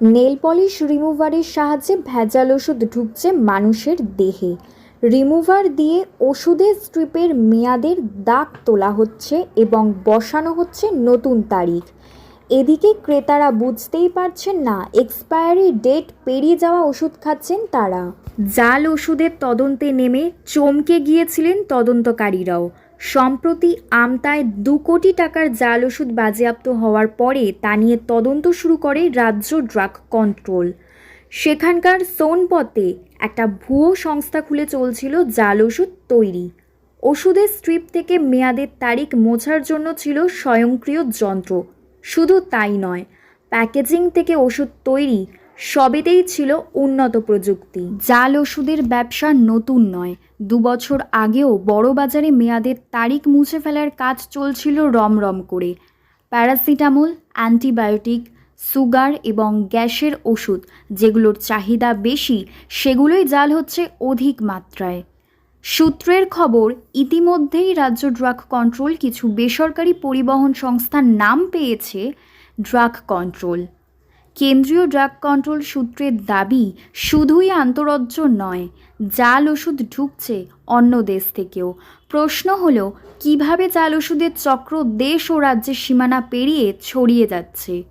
Nail polish রিমুভারের সাহায্যে ভেজাল ওষুধ ঢুকছে মানুষের দেহে। রিমুভার দিয়ে ওষুধের স্ট্রিপের মেয়াদের দাগ তোলা হচ্ছে এবং বসানো হচ্ছে নতুন তারিখ। এদিকে ক্রেতারা বুঝতেই পারছেন না, এক্সপায়ারি ডেট পেরিয়ে যাওয়া ওষুধ খাচ্ছেন তারা। জাল ওষুধের তদন্তে নেমে চমকে গিয়েছিলেন তদন্তকারীরাও। সম্প্রতি আমতায় দু কোটি টাকার জাল ওষুধ বাজেয়াপ্ত হওয়ার পরে তা নিয়ে তদন্ত শুরু করে রাজ্য ড্রাগ কন্ট্রোল। সেখানকার সোনপথে একটা ভুয়ো সংস্থা খুলে চলছিল জাল ওষুধ তৈরি। ওষুধের স্ট্রিপ থেকে মেয়াদের তারিখ মোছার জন্য ছিল স্বয়ংক্রিয় যন্ত্র। শুধু তাই নয়, প্যাকেজিং থেকে ওষুধ তৈরি সবেতেই ছিল উন্নত প্রযুক্তি। জাল ওষুধের ব্যবসা নতুন নয়। দু বছর আগেও বড় বাজারে মেয়াদের তারিখ মুছে ফেলার কাজ চলছিল রমরম করে। প্যারাসিটামল, অ্যান্টিবায়োটিক, সুগার এবং গ্যাসের ওষুধ, যেগুলোর চাহিদা বেশি, সেগুলোই জাল হচ্ছে অধিক মাত্রায়। সূত্রের খবর, ইতিমধ্যেই রাজ্য ড্রাগ কন্ট্রোল কিছু বেসরকারি পরিবহন সংস্থার নাম পেয়েছে ড্রাগ কন্ট্রোল। কেন্দ্রীয় ড্রাগ কন্ট্রোল সূত্রের দাবি, শুধুই আন্তরাজ্য নয়, জাল ওষুধ ঢুকছে অন্য দেশ থেকেও। প্রশ্ন হল, কীভাবে জাল ওষুধের চক্র দেশ ও রাজ্যের সীমানা পেরিয়ে ছড়িয়ে যাচ্ছে?